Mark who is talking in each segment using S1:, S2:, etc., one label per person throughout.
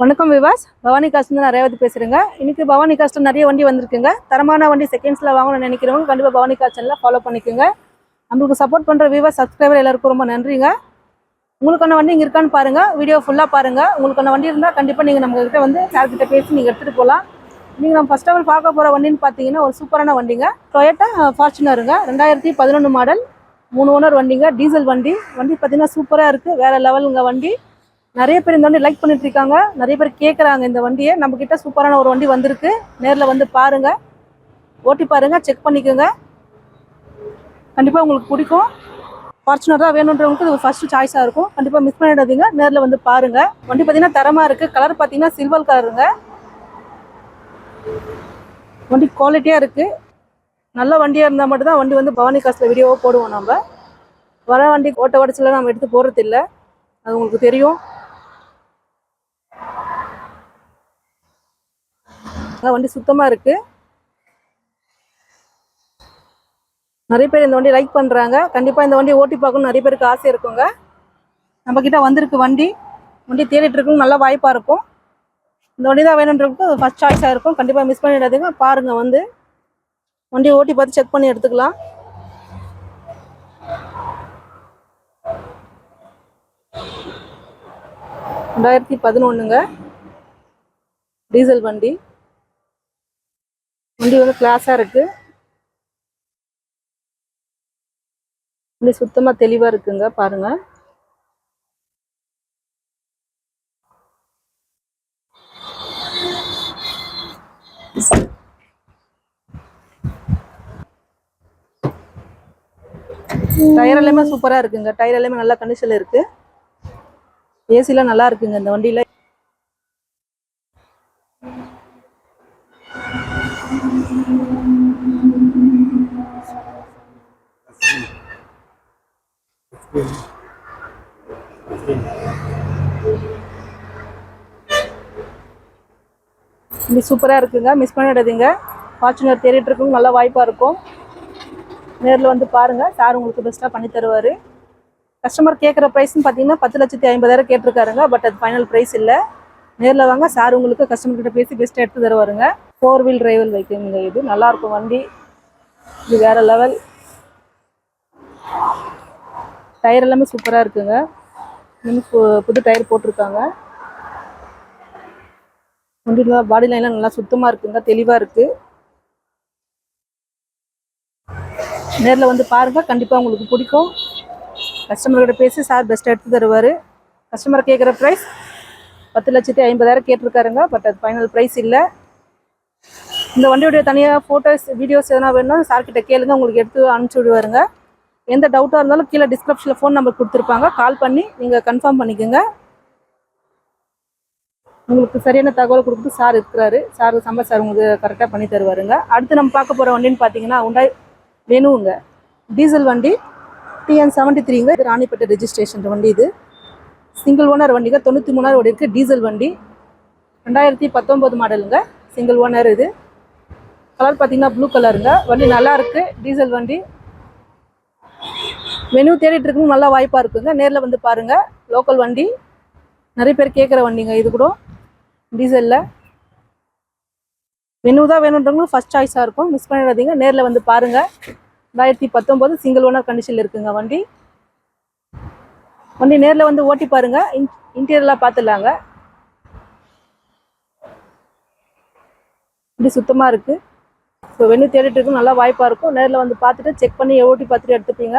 S1: வணக்கம் விவாஸ். பவானி காஸ்ட்லேருந்து நான் ரேவதி பேசுகிறேங்க இன்றைக்கி பவானி காஸ்ட்டில் நிறைய வண்டி வந்திருக்குங்க. தரமான வண்டி செகண்ட்ஸில் வாங்கணும்னு நினைக்கிறவங்க கண்டிப்பாக பவானி காஸ்ட்ல ஃபாலோ பண்ணிக்கோங்க. நம்மளுக்கு சப்போர்ட் பண்ணுற விவாஸ் சப்ஸ்கிரைபர் எல்லாருக்கும் ரொம்ப நன்றிங்க. உங்களுக்கான வண்டி இங்கே இருக்கான்னு பாருங்கள் வீடியோ ஃபுல்லாக பாருங்கள் உங்களுக்கான வண்டி இருந்தால் கண்டிப்பாக நீங்கள் நம்மகிட்ட வந்து சார்கிட்ட பேசி நீங்கள் எடுத்துகிட்டு போகலாம் நீங்கள் நம்ம ஃபர்ஸ்ட் ஆஃப் ஆல் பார்க்க போகிற வண்டின்னு பார்த்தீங்கன்னா ஒரு சூப்பரான வண்டிங்க. டொயட்டா ஃபார்ச்சுனருங்க ரெண்டாயிரத்தி பதினொன்று மாடல் மூணு ஓனர் வண்டிங்க. டீசல் வண்டி. வண்டி பார்த்தீங்கன்னா சூப்பராக இருக்குது வேறு லெவலுங்க வண்டி. நிறைய பேர் இந்த வண்டி லைக் பண்ணிட்டு இருக்காங்க நிறைய பேர் கேட்குறாங்க இந்த வண்டியை. நம்ம கிட்ட சூப்பரான ஒரு வண்டி வந்திருக்கு. நேரில் வந்து பாருங்க. ஓட்டி பாருங்க செக் பண்ணிக்கோங்க. கண்டிப்பாக உங்களுக்கு பிடிக்கும். ஃபார்ச்சுனர் தான் வேணுன்றவங்களுக்கு இது ஃபஸ்ட்டு சாய்ஸாக இருக்கும். கண்டிப்பாக மிஸ் பண்ணிடாதீங்க. நேரில் வந்து பாருங்கள் வண்டி பார்த்தீங்கன்னா தரமாக இருக்குது கலர் பார்த்தீங்கன்னா சில்வர் கலருங்க வண்டி குவாலிட்டியாக இருக்குது நல்ல வண்டியாக இருந்தால் மட்டும்தான் வண்டி வந்து பவானி காசில் வீடியோவாக போடுவோம் நம்ம. வர வண்டி ஓட்ட உடச்சில நம்ம எடுத்து போகிறது இல்லை அது உங்களுக்கு தெரியும். வண்டி சுத்தமாக இருக்கு. நிறைய பேர் இந்த வண்டி லைக் பண்ணுறாங்க கண்டிப்பாக இந்த வண்டி ஓட்டி பார்க்கணும் நிறைய பேருக்கு ஆசை இருக்குங்க. நம்ம வந்திருக்கு வண்டி. வண்டி தேடிட்டு இருக்கும் நல்ல வாய்ப்பாக இருக்கும். இந்த வண்டி தான் வேணுன்றதுக்கு ஃபஸ்ட் சாய்ஸாக இருக்கும். கண்டிப்பாக மிஸ் பண்ணிடாதீங்க. பாருங்க வந்து. வண்டியை ஓட்டி பார்த்து செக் பண்ணி எடுத்துக்கலாம். ரெண்டாயிரத்தி பதினொன்றுங்க டீசல் வண்டி. வண்டி வந்து கிளாஸாக இருக்கு. வண்டி சுத்தமாக தெளிவாக இருக்குங்க பாருங்க. டயர் எல்லாமே சூப்பராக இருக்குங்க. டயர் எல்லாமே நல்ல கண்டிஷனில் இருக்கு. ஏசிலாம் நல்லா இருக்குங்க இந்த வண்டியில். வண்டி சூப்பராக இருக்குங்க. மிஸ் பண்ணிடாதீங்க. ஃபார்ச்சுனர் தேடிட்டு இருக்கும் நல்ல வாய்ப்பாக இருக்கும். நேரில் வந்து பாருங்க. சார் உங்களுக்கு பெஸ்ட்டாக பண்ணி தருவார். கஸ்டமர் கேட்குற ப்ரைஸ்னு பார்த்தீங்கன்னா பத்து லட்சத்தி ஐம்பதாயிரம் கேட்டிருக்காருங்க. பட் அது ஃபைனல் ப்ரைஸ் இல்லை. நேரில் வாங்க. சார் உங்களுக்கு கஸ்டமர்கிட்ட பேசி பெஸ்ட்டாக எடுத்து தருவாருங்க. ஃபோர் வீல் டிரைவல் வைக்குங்க இது. நல்லா இருக்கும் வண்டி. இது வேற லெவல் டயர் எல்லாமே சூப்பராக இருக்குங்க. இன்னும் புது டயர் போட்டிருக்காங்க. வண்டி பாடி லைன்லாம் நல்லா சுத்தமாக இருக்குங்க. தெளிவாக இருக்குது நேரில் வந்து பாருங்க. கண்டிப்பாக உங்களுக்கு பிடிக்கும். கஸ்டமர்கிட்ட பேசி சார் பெஸ்ட்டாக எடுத்து தருவார். கஸ்டமர் கேட்குற ப்ரைஸ் பத்து லட்சத்தி ஐம்பதாயிரம் கேட்டிருக்காருங்க. பட் அது ஃபைனல் ப்ரைஸ் இல்லை. இந்த வண்டியுடைய தனியாக ஃபோட்டோஸ் வீடியோஸ் எதனா வேணும்னா சார்கிட்ட கேளுங்க. உங்களுக்கு எடுத்து அனுப்பிச்சி விடுவாருங்க. எந்த டவுட்டாக இருந்தாலும் கீழே டிஸ்கிரிப்ஷனில் ஃபோன் நம்பர் கொடுத்துருப்பாங்க. கால் பண்ணி நீங்கள் கன்ஃபார்ம் பண்ணிக்கோங்க. உங்களுக்கு சரியான தகவல் கொடுத்து சார் இருக்கிறாரு. சார் சம்பர் சார் உங்களுக்கு கரெக்டாக பண்ணி தருவாருங்க. அடுத்து நம்ம பார்க்க போகிற வண்டின்னு பார்த்தீங்கன்னா உண்டாய் வேணுங்க டீசல் வண்டி டிஎன் செவன்ட்டி த்ரீங்க இது ராணிப்பேட்டை ரெஜிஸ்ட்ரேஷன் வண்டி இது. சிங்கிள் ஓனர் வண்டிங்க. தொண்ணூற்றி மூணாயிரம் ஓடி இருக்குது டீசல் வண்டி. ரெண்டாயிரத்தி பத்தொம்போது மாடலுங்க சிங்கிள் ஓனர் இது. கலர் பார்த்தீங்கன்னா ப்ளூ கலருங்க வண்டி நல்லா இருக்கு. டீசல் வண்டி. மெனு தேடிட்டு இருக்கணும் நல்லா வாய்ப்பாக இருக்குங்க. நேரில் வந்து பாருங்க. லோக்கல் வண்டி. நிறைய பேர் கேட்குற வண்டிங்க இது கூட. டீசலில் மெனு தான் வேணுன்றவங்களும் ஃபர்ஸ்ட் சாய்ஸாக இருக்கும். மிஸ் பண்ணிடாதீங்க. நேரில் வந்து பாருங்க. ரெண்டாயிரத்தி பத்தொம்போது சிங்கிள் ஓனர் கண்டிஷனில் இருக்குங்க வண்டி. வண்டி நேரில் வந்து ஓட்டி பாருங்க. இன் இன்டீரியர்லாம் பார்த்துடலாங்க இப்படி சுத்தமாக இருக்குது இப்போ வெண்ணி தேடிட்டு இருக்கும் நல்லா வாய்ப்பாக இருக்கும். நேரில் வந்து பார்த்துட்டு செக் பண்ணி ஓட்டி பார்த்துட்டு எடுத்துப்பீங்க.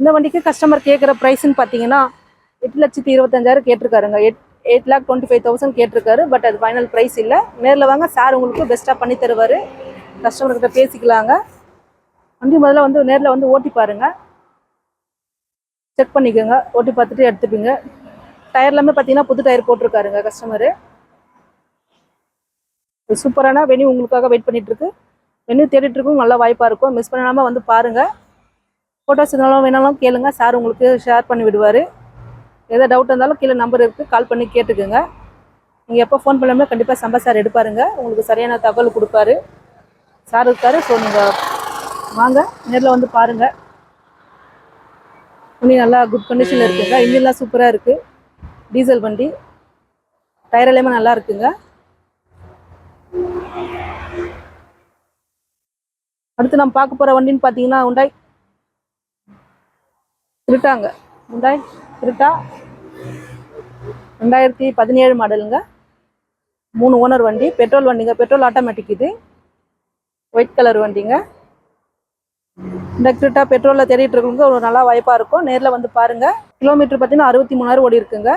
S1: இந்த வண்டிக்கு கஸ்டமர் கேட்குற ப்ரைஸ்ன்னு பார்த்தீங்கன்னா எட்டு லட்சத்தி இருபத்தஞ்சாயிரம் கேட்டிருக்காருங்க. எட் eight lakh twenty five thousand கேட்டிருக்காரு. பட் அது ஃபைனல் ப்ரைஸ் இல்லை. நேரில் வாங்க சார் உங்களுக்கு பெஸ்ட்டாக பண்ணி தருவார். கஸ்டமர்கிட்ட பேசிக்கலாங்க. வண்டி முதல்ல வந்து நேரில் வந்து ஓட்டி பாருங்கள் செக் பண்ணிக்கோங்க. ஓட்டி பார்த்துட்டு எடுத்துப்பீங்க. டயர்லாமே பார்த்தீங்கன்னா புது டயர் போட்டிருக்காருங்க கஸ்டமரு சூப்பரான வெனி உங்களுக்காக வெயிட் பண்ணிகிட்ருக்கு மெனு வெனி தேடிட்டு இருக்கும் நல்ல வாய்ப்பாக இருக்கும். மிஸ் பண்ணாமல் வந்து பாருங்கள் ஃபோட்டோஸ் இருந்தாலும் வேணாலும் கேளுங்க. சார் உங்களுக்கு ஷேர் பண்ணி விடுவார். எதாவது டவுட் இருந்தாலும் கீழே நம்பர் இருக்குது கால் பண்ணி கேட்டுக்கோங்க. நீங்கள் எப்போ ஃபோன் பண்ணாமல் கண்டிப்பாக சம்பா சார் எடுப்பாருங்க. உங்களுக்கு சரியான தகவல் கொடுப்பாரு. சார் இருக்காரு. ஸோ நீங்கள் வாங்க. நேரில் வந்து பாருங்கள் வண்டி நல்லா குட் கண்டிஷனில் இருக்குங்க. இன்ஜின்லாம் சூப்பராக இருக்குது டீசல் வண்டி. டயர் எல்லாமே நல்லா இருக்குங்க. அடுத்து நம்ம பார்க்க போகிற வண்டின்னு பார்த்தீங்கன்னா உண்டாய் திருட்டாங்க. உண்டாய் திருட்டா. ரெண்டாயிரத்தி பதினேழு மாடலுங்க. மூணு ஓனர் வண்டி. பெட்ரோல் வண்டிங்க. பெட்ரோல் ஆட்டோமேட்டிக் இது. ஒயிட் கலர் வண்டிங்க. இந்த கிருட்டா பெட்ரோலில் தேடிட்டு இருக்கவங்க ஒரு நல்லா வாய்ப்பாக இருக்கும். நேரில் வந்து பாருங்கள் கிலோமீட்டர் பார்த்தீங்கன்னா அறுபத்தி மூணாயிரம் ஓடி இருக்குங்க.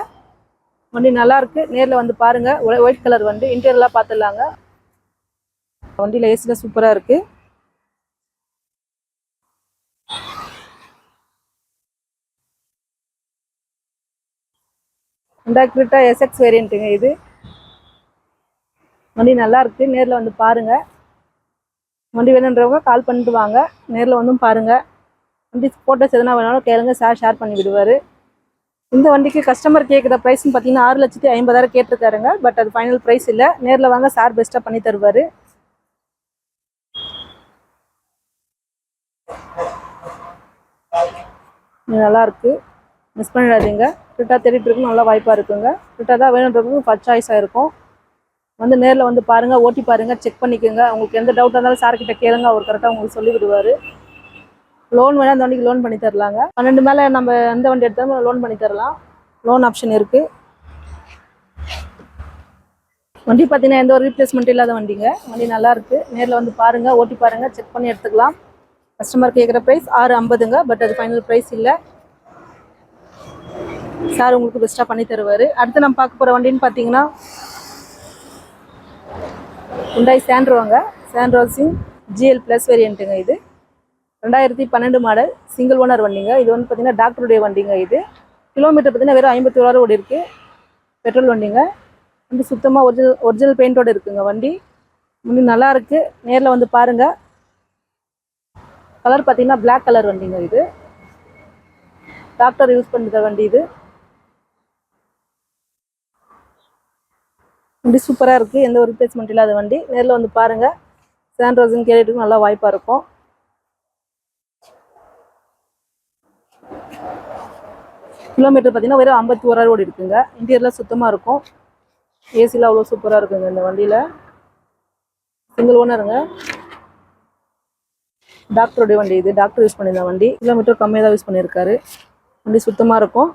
S1: வண்டி நல்லா இருக்கு. நேரில் வந்து பாருங்க. ஒயிட் கலர் வண்டி. இன்டீரியலாக பார்த்துடலாங்க. வண்டியில் ஏசியில் சூப்பராக இருக்கு. இந்த கிரிட்டா எஸ்எக்ஸ் வேரியண்ட்டுங்க இது. வண்டி நல்லாருக்கு நேரில் வந்து பாருங்க. வண்டி வேணுன்றவங்க கால் பண்ணிட்டு வாங்க. நேரில் வந்தும் பாருங்க. வண்டி ஃபோட்டோஸ் எதனா வேணாலும் கேளுங்க. சார் ஷேர் பண்ணி விடுவார். இந்த வண்டிக்கு கஸ்டமர் கேட்குற ப்ரைஸ்னு பார்த்தீங்கன்னா ஆறு லட்சத்தி ஐம்பதாயிரம் கேட்டிருக்காருங்க. பட் அது ஃபைனல் ப்ரைஸ் இல்லை. நேரில் வாங்க சார் பெஸ்ட்டாக பண்ணி தருவார். நல்லாயிருக்கு மிஸ் பண்ணிடாதீங்க. ஃபிட்டாக தேடிட்டு நல்லா வாய்ப்பாக இருக்குங்க. ஃபிட்டாக தான் வேணுன்றதுக்கும் ஃபர்ஸ்ட் சாய்ஸாக இருக்கும். வந்து நேரில் வந்து பாருங்கள் ஓட்டி பாருங்கள் செக் பண்ணிக்கோங்க. உங்களுக்கு எந்த டவுட்டாக இருந்தாலும் சார்கிட்ட கேளுங்க அவர் கரெக்டாக உங்களுக்கு சொல்லி விடுவார் லோன் வேணால் அந்த வண்டிக்கு லோன் பண்ணி தரலாங்க. பன்னெண்டு மேலே நம்ம எந்த வண்டி எடுத்தாலும் லோன் பண்ணி தரலாம். லோன் ஆப்ஷன் இருக்குது வண்டி பார்த்தீங்கன்னா எந்த ஒரு ரீப்ளேஸ்மெண்ட் இல்லாத வண்டிங்க. வண்டி நல்லாயிருக்கு நேரில் வந்து பாருங்கள் ஓட்டி பாருங்கள் செக் பண்ணி எடுத்துக்கலாம். கஸ்டமர் கேட்குற ப்ரைஸ் ஆறு ஐம்பதுங்க பட் அது ஃபைனல் ப்ரைஸ் இல்லை. சார் உங்களுக்கு பெஸ்ட்டாக பண்ணி தருவார். அடுத்து நம்ம பார்க்க போகிற வண்டின்னு பார்த்தீங்கன்னா உண்டாய் சாண்ட்ரோங்க சாண்ட்ரோசிங் ஜிஎல் ப்ளஸ் வேரியண்ட்டுங்க இது. ரெண்டாயிரத்தி பன்னெண்டு மாடல் சிங்கிள் ஓனர் வண்டிங்க. இது வந்து பார்த்தீங்கன்னா டாக்டருடைய வண்டிங்க இது. கிலோமீட்டர் பார்த்தீங்கன்னா வெறும் ஐம்பத்தி ஓராயிரம் ஓடி இருக்கு. பெட்ரோல் வண்டிங்க. வண்டி சுத்தமாக ஒரிஜினல் ஒரிஜினல் பெயிண்டோடு இருக்குங்க வண்டி. வண்டி நல்லா இருக்கு. நேரில் வந்து பாருங்க. கலர் பார்த்தீங்கன்னா பிளாக் கலர் வண்டிங்க இது. டாக்டர் யூஸ் பண்ணுற வண்டி இது. வண்டி சூப்பராக இருக்குது எந்த ஒரு ரிப்ளேஸ்மெண்ட் இல்லாத வண்டி. நேரில் வந்து பாருங்கள் சாண்ட்ரோஸும் கேட்டுக்கும் நல்லா வாய்ப்பாக இருக்கும். கிலோமீட்டர் பார்த்தீங்கன்னா வெறும் ஐம்பத்தி ஓராயிரம் ஓடி இருக்குங்க. இன்டீரியர்லாம் சுத்தமாக இருக்கும். ஏசிலாம் அவ்வளோ சூப்பராக இருக்குங்க இந்த வண்டியில். சிங்கிள் ஓனருங்க டாக்டருடைய வண்டி இது. டாக்டர் யூஸ் பண்ணியிருந்த வண்டி. கிலோமீட்டர் கம்மியாக தான் யூஸ் பண்ணியிருக்காரு வண்டி சுத்தமாக இருக்கும்.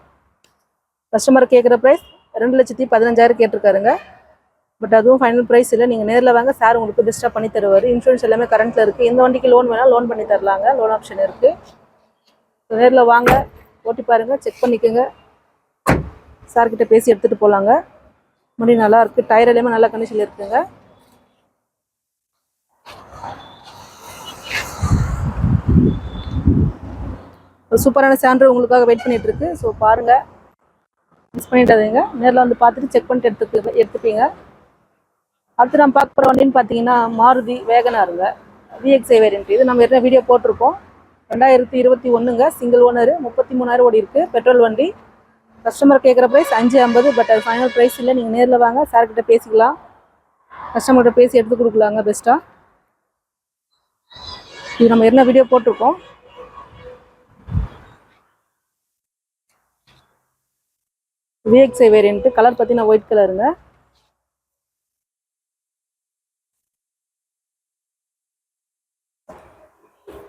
S1: கஸ்டமர் கேட்குற ப்ரைஸ் ரெண்டு லட்சத்தி பதினஞ்சாயிரம் கேட்டிருக்காருங்க. பட் அதுவும் ஃபைனல் ப்ரைஸ் இல்லை. நீங்கள் நேரில் வாங்க சார் உங்களுக்கு பெஸ்ட்டாக பண்ணி தருவார். இன்சூரன்ஸ் எல்லாமே கரண்ட்டில் இருக்குது எந்த வண்டிக்கு லோன் வேணால் லோன் பண்ணி தரலாங்க. லோன் ஆப்ஷன் இருக்குது நேரில் வாங்க. ஓட்டி பாருங்கள் செக் பண்ணிக்கோங்க. சார்கிட்ட பேசி எடுத்துகிட்டு போகலாங்க முடி நல்லா இருக்குது டயர் எல்லாமே நல்ல கண்டிஷனில் இருக்குங்க. சூப்பரான சான்று உங்களுக்காக வெயிட் பண்ணிகிட்ருக்கு இருக்கு. ஸோ பாருங்க. மிஸ் பண்ணிட்டாதீங்க நேரில் வந்து பார்த்துட்டு செக் பண்ணிட்டு எடுத்துக்கு எடுத்துப்பீங்க. அடுத்து நம்ம பார்க்க போகிற வண்டின்னு பார்த்தீங்கன்னா மாருதி வேகனாருங்க விஎக்ஸ்ஐ வேரியன்ட் இது நம்ம ஏற்கனவே வீடியோ போட்டிருக்கோம். ரெண்டாயிரத்தி இருபத்தி ஒன்றுங்க சிங்கிள் ஓனர் முப்பத்தி மூணாயிரம் ஓடி இருக்குது பெட்ரோல் வண்டி. கஸ்டமர் கேட்குற ப்ரைஸ் அஞ்சு ஐம்பது பட் அது ஃபைனல் ப்ரைஸ் இல்லை. நீங்கள் நேரில் வாங்க. சார்கிட்ட பேசிக்கலாம். கஸ்டமர்கிட்ட பேசி எடுத்து கொடுக்கலாங்க பெஸ்ட்டாக இது நம்ம என்ன வீடியோ போட்டிருக்கோம். விஎக்ஸ்ஐ வேரியன்ட்டு கலர் பார்த்தீங்கன்னா ஒயிட் கலருங்க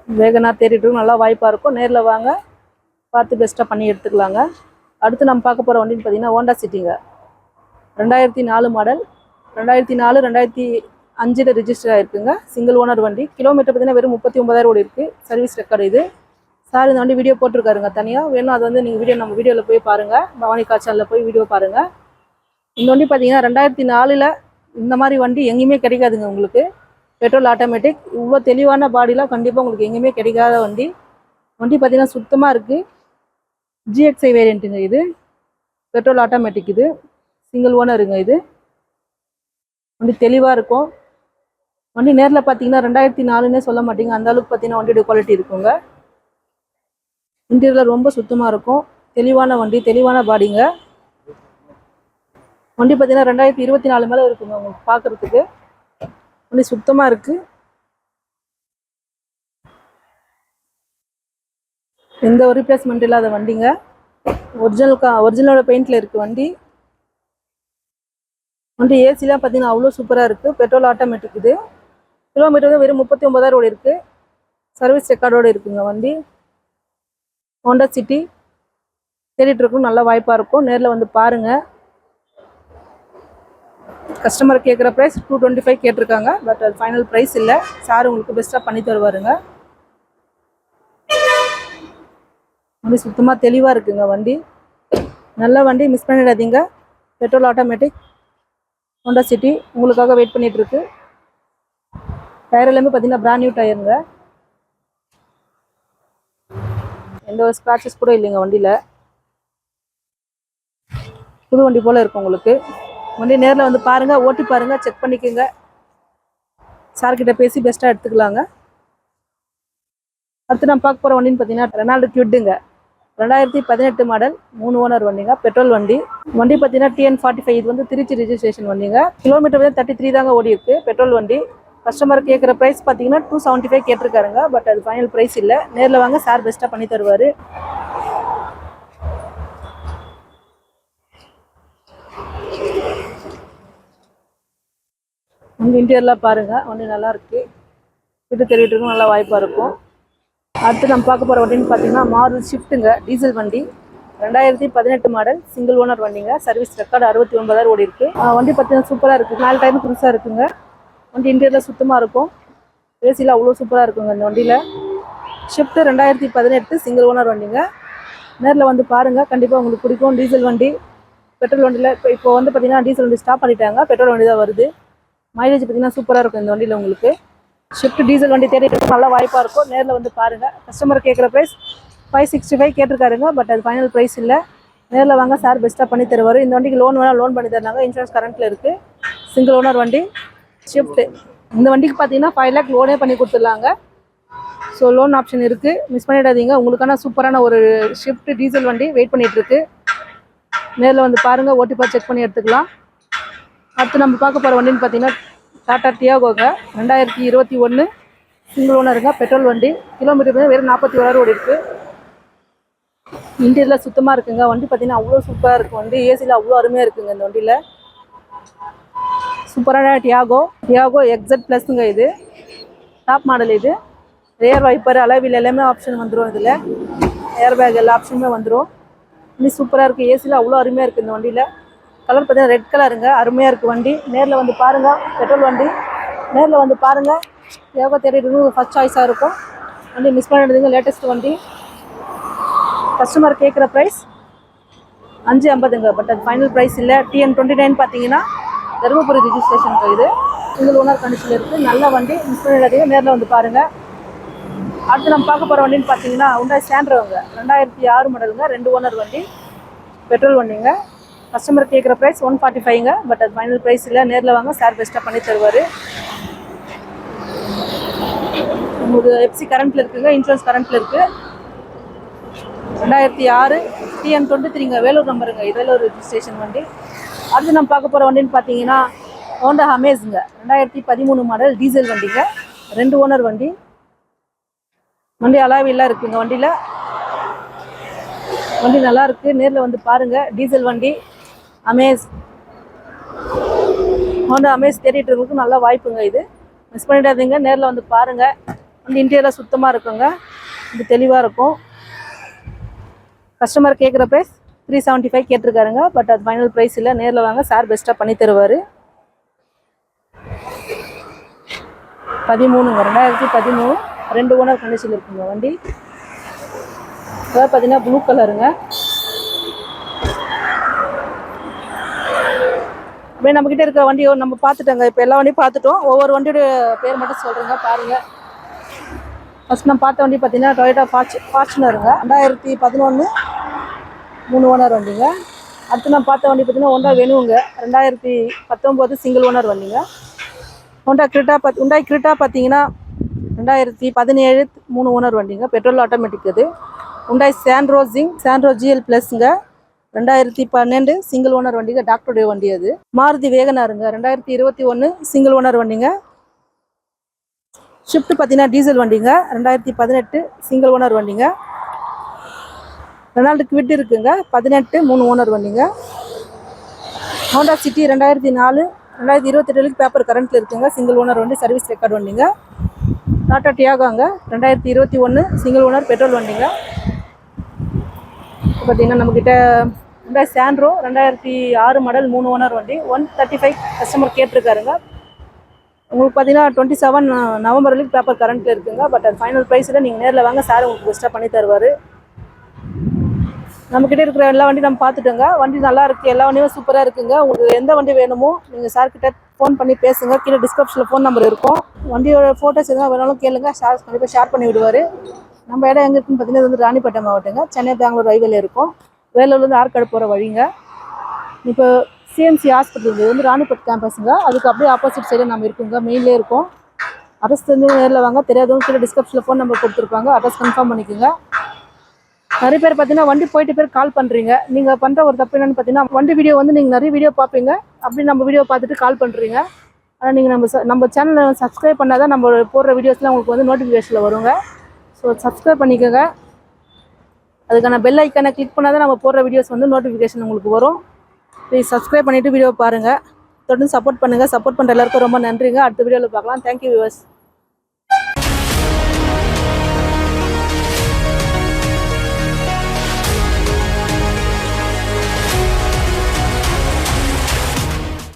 S1: வேகனாக தேடிட்டு நல்லா வாய்ப்பாக இருக்கும். நேரில் வாங்க. பார்த்து பெஸ்ட்டாக பண்ணி எடுத்துக்கலாங்க. அடுத்து நம்ம பார்க்க போகிற வண்டின்னு பார்த்தீங்கன்னா ஹோண்டா சிட்டிங்க ரெண்டாயிரத்தி நாலு மாடல் ரெண்டாயிரத்தி நாலு ரெண்டாயிரத்தி அஞ்சில் ரிஜிஸ்டர் ஆகிருக்குங்க சிங்கிள் ஓனர் வண்டி. கிலோமீட்டர் பார்த்தீங்கன்னா வெறும் முப்பத்தி ஒன்பதாயிரம் ஓடி இருக்குது சர்வீஸ் ரெக்கார்டு இது. சார் இந்த வண்டி வீடியோ போட்டிருக்காருங்க தனியாக வேணும் அது வந்து நீங்கள் வீடியோ நம்ம வீடியோவில் போய் பாருங்கள் பவானி காய்ச்சலில் போய் வீடியோ பாருங்கள் இந்த வண்டி பார்த்தீங்கன்னா ரெண்டாயிரத்தி நாலில் இந்த மாதிரி வண்டி எங்கேயுமே கிடைக்காதுங்க உங்களுக்கு. பெட்ரோல் ஆட்டோமேட்டிக் இவ்வளோ தெளிவான பாடிலாம் கண்டிப்பாக உங்களுக்கு எங்கேயுமே கிடைக்காத வண்டி. வண்டி பார்த்தீங்கன்னா சுத்தமாக இருக்குது ஜிஎக்ஸ்ஐ வேரியண்ட்டுங்க இது. பெட்ரோல் ஆட்டோமேட்டிக் இது. சிங்கிள் ஓனருங்க இது. வண்டி தெளிவாக இருக்கும். வண்டி நேரில் பார்த்தீங்கன்னா ரெண்டாயிரத்தி நாலுன்னே சொல்ல மாட்டீங்க. அந்த அளவுக்கு பார்த்தீங்கன்னா வண்டியோட குவாலிட்டி இருக்குங்க. இன்டீரியர் ரொம்ப சுத்தமாக இருக்கும். தெளிவான வண்டி தெளிவான பாடிங்க வண்டி பார்த்தீங்கன்னா ரெண்டாயிரத்தி இருபத்தி நாலு மேலே இருக்குங்க உங்களுக்கு பார்க்குறதுக்கு அப்படி சுத்தமாக இருக்குது எந்த ஒரு ரீப்ளேஸ்மெண்ட் இல்லாத வண்டிங்க. ஒரிஜினல் கா ஒரிஜினலோட பெயிண்டில் இருக்குது வண்டி. வண்டி ஏசிலாம் பார்த்தீங்கன்னா அவ்வளோ சூப்பராக இருக்குது பெட்ரோல் ஆட்டோமேட்டிக் இது. கிலோமீட்டர் வந்து வெறும் முப்பத்தி ஒன்பதாயிரம் இருக்குது சர்வீஸ் ரெக்கார்டோடு இருக்குங்க வண்டி. ஹோண்டா சிட்டி தேடிட்டு இருக்கும் நல்ல வாய்ப்பாக இருக்கும். நேரில் வந்து பாருங்கள் கஸ்டமர் கேட்குற ப்ரைஸ் டூ டுவெண்ட்டி ஃபைவ் கேட்டிருக்காங்க பட் அது ஃபைனல் ப்ரைஸ் இல்லை. சார் உங்களுக்கு பெஸ்ட்டாக பண்ணி தருவாருங்க. வண்டி சுத்தமாக தெளிவாக இருக்குங்க வண்டி. நல்ல வண்டி மிஸ் பண்ணிடாதீங்க. பெட்ரோல் ஆட்டோமேட்டிக் ஹோண்டா சிட்டி உங்களுக்காக வெயிட் பண்ணிகிட்ருக்கு டயர் எல்லாமே பார்த்தீங்கன்னா பிராண்ட் நியூ டயருங்க எந்த ஒரு ஸ்க்ராச்சஸ் கூட இல்லைங்க வண்டியில். புது வண்டி போல் இருக்கும் உங்களுக்கு. வண்டி நேரில் வந்து பாருங்கள் ஓட்டி பாருங்கள் செக் பண்ணிக்கோங்க. சார்கிட்ட பேசி பெஸ்ட்டாக எடுத்துக்கலாங்க. அடுத்து நான் பார்க்க போகிற வண்டின்னு பார்த்தீங்கன்னா ரெனால்டு கியூட்டுங்க. ரெண்டாயிரத்தி பதினெட்டு மாடல் மூணு ஓனர் வண்டிங்க பெட்ரோல் வண்டி. வண்டி பார்த்தீங்கன்னா டிஎன் ஃபார்ட்டி ஃபைவ் இது வந்து திருச்சி ரிஜிஸ்ட்ரேஷன் வண்டிங்க. கிலோமீட்டர் வந்து தேர்ட்டி த்ரீ தாங்க ஓடி இருக்குது பெட்ரோல் வண்டி. கஸ்டமர் கேட்குற ப்ரைஸ் பார்த்தீங்கன்னா டூ செவன்ட்டி ஃபைவ் கேட்டிருக்காருங்க பட் அது ஃபைனல் ப்ரைஸ் இல்லை. நேரில் வாங்க சார் பெஸ்ட்டாக பண்ணி தருவார். வண்டி இன்டீரியர்லாம் பாருங்கள் வண்டி நல்லா இருக்கு. வீட்டு தெரிவிட்டு நல்லா வாய்ப்பாக இருக்கும். அடுத்து நம்ம பார்க்க போகிற வண்டின்னு பார்த்தீங்கன்னா மாருதி ஷிஃப்ட்டுங்க டீசல் வண்டி. ரெண்டாயிரத்தி பதினெட்டு மாடல் சிங்கிள் ஓனர் வண்டிங்க. சர்வீஸ் ரெக்கார்டு அறுபத்தி ஒன்பதாயிரம் ஓடி இருக்கு. வண்டி பார்த்தீங்கன்னா சூப்பராக இருக்குது நாலு டைம் புதுசாக இருக்குங்க. வண்டி இன்டீரியரில் சுத்தமாக இருக்கும். ஏசியில் அவ்வளோ சூப்பராக இருக்குங்க இந்த வண்டியில். ஷிஃப்ட் ரெண்டாயிரத்தி பதினெட்டு சிங்கிள் ஓனர் வண்டிங்க. நேரில் வந்து பாருங்கள் கண்டிப்பாக உங்களுக்கு பிடிக்கும். டீசல் வண்டி பெட்ரோல் வண்டியில் இப்போ இப்போ வந்து பார்த்தீங்கன்னா டீசல் வண்டி ஸ்டாப் பண்ணிட்டாங்க. பெட்ரோல் வண்டி தான் வருது. மைலேஜ் பார்த்தீங்கன்னா சூப்பராக இருக்கும் இந்த வண்டியில் உங்களுக்கு. ஷிஃப்ட் டீசல் வண்டி தேடிட்டு நல்ல வாய்ப்பாக இருக்கும். நேரில் வந்து பாருங்கள் கஸ்டமர் கேட்குற ப்ரைஸ் ஃபைவ் சிக்ஸ்டி ஃபைவ் கேட்டிருக்காருங்க பட் அது ஃபைனல் ப்ரைஸ் இல்லை. நேரில் வாங்க சார் பெஸ்ட்டாக பண்ணி தருவார். இந்த வண்டிக்கு லோன் வேணால் லோன் பண்ணி தராங்க இன்சூரன்ஸ் கரண்ட்டில் இருக்குது சிங்கிள் ஓனர் வண்டி ஷிஃப்ட்டு இந்த வண்டிக்கு பார்த்தீங்கன்னா ஃபைவ் லேக் லோனே பண்ணி கொடுத்துடலாங்க. ஸோ லோன் ஆப்ஷன் இருக்குது மிஸ் பண்ணிடாதீங்க. உங்களுக்கான சூப்பரான ஒரு ஷிஃப்ட் டீசல் வண்டி வெயிட் பண்ணிகிட்ருக்கு நேரில் வந்து பாருங்கள் ஓட்டி செக் பண்ணி எடுத்துக்கலாம். அடுத்து நம்ம பார்க்க போகிற வண்டின்னு பார்த்தீங்கன்னா டாடா டியாகோங்க. ரெண்டாயிரத்தி இருபத்தி ஒன்று சிங்கிள் ஓனருங்க பெட்ரோல் வண்டி. கிலோமீட்டர் வெறும் நாற்பத்தி ஓராயிரம் ஓடி இருக்குது இன்டீரியரில் சுத்தமாக இருக்குங்க. வண்டி பார்த்தீங்கன்னா அவ்வளோ சூப்பராக இருக்கும் வண்டி ஏசியில் அவ்வளோ அருமையாக இருக்குங்க இந்த வண்டியில். சூப்பரான டியாகோ. டியாகோ எக்ஸட் ப்ளஸ்ங்க இது. டாப் மாடல் இது. ரேர் வைப்பர் அளவில் எல்லாமே ஆப்ஷன் வந்துடும் இதில். ஏர் பேக் எல்லா ஆப்ஷனுமே வந்துடும் இன்னும் சூப்பராக இருக்குது ஏசியில் அவ்வளோ அருமையாக இருக்குது இந்த வண்டியில். கலர் பார்த்தீங்கன்னா ரெட் கலருங்க அருமையாக இருக்குது வண்டி. நேரில் வந்து பாருங்கள் பெட்ரோல் வண்டி. நேரில் வந்து பாருங்கள் யோகா தேடிட்டு ஃபஸ்ட் சாய்ஸாக இருக்கும். வண்டி மிஸ் பண்ணிடுதுங்க. லேட்டஸ்ட் வண்டி. கஸ்டமர் கேட்குற ப்ரைஸ் அஞ்சு ஐம்பதுங்க. பட் அது ஃபைனல் ப்ரைஸ் இல்லை. டிஎன் டுவெண்ட்டி நைன் பார்த்தீங்கன்னா தருமபுரி ரிஜிஸ்ட்ரேஷன் இது. சிங்கிள் ஓனர் கண்டிஷனில் இருக்குது நல்ல வண்டி. மிஸ் பண்ணிடாதீங்க. நேரில் வந்து பாருங்கள் அடுத்து நம்ம பார்க்க போகிற வண்டின்னு பார்த்தீங்கன்னா உண்டாய் சாண்ட்ரோங்க ரெண்டாயிரத்தி ஆறு மாடலுங்க ரெண்டு ஓனர் வண்டி. பெட்ரோல் வண்டிங்க. கஸ்டமர் கேட்குற ப்ரைஸ் ஒன் ஃபார்ட்டி ஃபைவ்ங்க பட் அது ஃபைனல் ப்ரைஸ் இல்லை. நேரில் வாங்க சார் பெஸ்ட்டாக பண்ணி தருவார். உங்களுக்கு எஃப்சி கரண்ட்டில் இருக்குங்க. இன்சூரன்ஸ் கரண்ட்டில் இருக்குது ரெண்டாயிரத்தி ஆறு டிஎன் டுவெண்ட்டி த்ரீங்க வேலூர் நம்பருங்க வேலூர் ரிஜிஸ்ட்ரேஷன் வண்டி. அடுத்து நம்ம பார்க்க போகிற வண்டின்னு பார்த்தீங்கன்னா ஹோண்டா ஹமேஸுங்க ரெண்டாயிரத்தி பதிமூணு மாடல் டீசல் வண்டிங்க. ரெண்டு ஓனர் வண்டி. வண்டி அலாவிலாம் இருக்குங்க வண்டியில். வண்டி நல்லாயிருக்கு நேரில் வந்து பாருங்கள் டீசல் வண்டி. அமேஸ். ஹோண்டா அமேஸ் தேடிட்டு இருக்கவங்களுக்கு நல்ல வாய்ப்புங்க இது. மிஸ் பண்ணிடாதீங்க நேரில் வந்து பாருங்க. வந்து இன்டீரியரில் சுத்தமாக இருக்குங்க. இது தெளிவாக இருக்கும். கஸ்டமர் கேட்குற ப்ரைஸ் த்ரீ செவன்ட்டி ஃபைவ் கேட்டிருக்காருங்க. பட் அது ஃபைனல் ப்ரைஸ் இல்லை. நேரில் வாங்க சார் பெஸ்ட்டாக பண்ணி தருவார். பதிமூணுங்க. ரெண்டாயிரத்தி பதிமூணு. ரெண்டு ஓனர் கண்டிஷன் இருக்குங்க வண்டி. அதாவது பார்த்தீங்கன்னா ப்ளூ கலருங்க அப்படியே நம்மக்கிட்ட இருக்க வண்டியை நம்ம பார்த்துட்டோங்க. இப்போ எல்லா வண்டியும் பார்த்துட்டோம். ஒவ்வொரு வண்டியோட பேர் மட்டும் சொல்கிறேங்க பாருங்கள் ஃபஸ்ட் நம்ம பார்த்த வண்டி பார்த்தீங்கன்னா டொயோட்டா ஃபார்ச்சு ஃபார்ச்சுனருங்க ரெண்டாயிரத்தி பதினொன்று மூணு ஓனர் வண்டிங்க. அடுத்து நம்ம பார்த்த வண்டி பார்த்தீங்கன்னா ஹோண்டா வேணுங்க ரெண்டாயிரத்தி பத்தொம்போது சிங்கிள் ஓனர் வண்டிங்க. Honda Creta but Hyundai Creta பார்த்தீங்கன்னா ரெண்டாயிரத்தி பதினேழு மூணு ஓனர் வண்டிங்க. பெட்ரோல் ஆட்டோமேட்டிக் இது. ஹுண்டாய் சாண்ட்ரோசிங் சாண்ட்ரோ ஜிஎல் ப்ளஸ்ங்க ரெண்டாயிரத்தி பன்னெண்டு சிங்கிள் ஓனர் வண்டிங்க டாக்டருடைய வண்டி அது. மாருதி வேகனாருங்க ரெண்டாயிரத்தி இருபத்தி ஒன்று சிங்கிள் ஓனர் வண்டிங்க. ஷிஃப்ட் பார்த்தீங்கன்னா டீசல் வண்டிங்க ரெண்டாயிரத்தி பதினெட்டு சிங்கிள் ஓனர் வண்டிங்க. ரெனால்டு குவிட் இருக்குங்க பதினெட்டு மூணு ஓனர் வண்டிங்க. ஹோண்டா சிட்டி ரெண்டாயிரத்தி நாலு ரெண்டாயிரத்தி இருபத்தெட்டு பேப்பர் கரண்ட்டில் இருக்குங்க சிங்கிள் ஓனர் வண்டி சர்வீஸ் ரெக்கார்டு வண்டிங்க. டாட்டா டியாகாங்க ரெண்டாயிரத்தி இருபத்தி ஒன்று சிங்கிள் ஓனர் பெட்ரோல் வண்டிங்க. பார்த்தீங்கன்னா நம்மக்கிட்ட ரெண்டாயிரம் சாண்ட்ரோ ரெண்டாயிரத்தி ஆறு மாடல் மூணு ஓனர் வண்டி ஒன் தேர்ட்டி ஃபைவ் கஸ்டமர் கேட்டிருக்காருங்க. உங்களுக்கு பார்த்தீங்கன்னா டுவெண்ட்டி செவன் நவம்பர் வரைக்கும் பேப்பர் கரண்ட்டில் இருக்குங்க. பட் அது ஃபைனல் ப்ரைஸில் நீங்கள் நேரில் வாங்க சார் உங்களுக்கு பெஸ்ட்டாக பண்ணி தருவார். நம்மக்கிட்ட இருக்கிற எல்லா வண்டியும் நம்ம பார்த்துட்டோங்க. வண்டி நல்லா இருக்குது எல்லா வண்டியும் சூப்பராக இருக்குங்க. உங்களுக்கு எந்த வண்டி வேணுமோ நீங்கள் சார்கிட்ட ஃபோன் பண்ணி பேசுங்க. கீழே டிஸ்கிரிப்ஷனில் ஃபோன் நம்பர் இருக்கும். வண்டியோட ஃபோட்டோஸ் எதுனா வேணாலும் கேளுங்க. ஷேர் கண்டிப்பாக ஷேர் பண்ணி விடுவார் நம்ம இடம் எங்கே இருக்குன்னு பார்த்தீங்கன்னா இது வந்து ராணிப்பேட்டை மாவட்டங்க. சென்னை பெங்களூர் ரயில்வேல இருக்கும். வேலூர்லேருந்து ஆற்காடு போகிற வழிங்க. இப்போ சிஎம்சி ஹாஸ்பிட்டல் இது வந்து ராணிப்பேட் கேம்பஸுங்க அதுக்கு அப்படியே ஆப்போசிட் சைடில் நம்ம இருக்குங்க. மெயின்லேயே இருக்கும். அட்ரஸ் தெரிஞ்சு நேரில் வாங்க. தெரியாதவங்க கீழே டிஸ்கிரிப்ஷனில் ஃபோன் நம்பர் கொடுத்துருப்பாங்க. அட்ரஸ் கன்ஃபார்ம் பண்ணிக்கோங்க. நிறைய பேர் பார்த்தீங்கன்னா வண்டி போயிட்டு பேர் கால் பண்ணுறீங்க நீங்கள் பண்ணுற ஒரு தப்பு என்னென்னு பார்த்தீங்கன்னா வண்டி வீடியோ வந்து நீங்கள் நிறைய வீடியோ பார்ப்பீங்க. அப்படி நம்ம வீடியோ பார்த்துட்டு கால் பண்ணுறீங்க ஆனால் நீங்கள் நம்ம ச- நம்ம சேனலை சப்ஸ்கிரைப் பண்ணால் தான் நம்ம போடுற வீடியோஸ்லாம் உங்களுக்கு வந்து நோட்டிஃபிகேஷனில் வருங்க. ஸோ சப்ஸ்கிரைப் பண்ணிக்கோங்க. அதுக்கான பெல் ஐக்கானை கிளிக் பண்ணால் தான் நம்ம போடுற வீடியோஸ் வந்து நோட்டிஃபிகேஷன் உங்களுக்கு வரும். ப்ளீஸ் சப்ஸ்கிரைப் பண்ணிவிட்டு வீடியோ பாருங்கள் தொடர்ந்து சப்போர்ட் பண்ணுங்கள் சப்போர்ட் பண்ணுற எல்லாருக்கும் ரொம்ப நன்றிங்க. அடுத்த வீடியோவில் பார்க்கலாம். Thank you viewers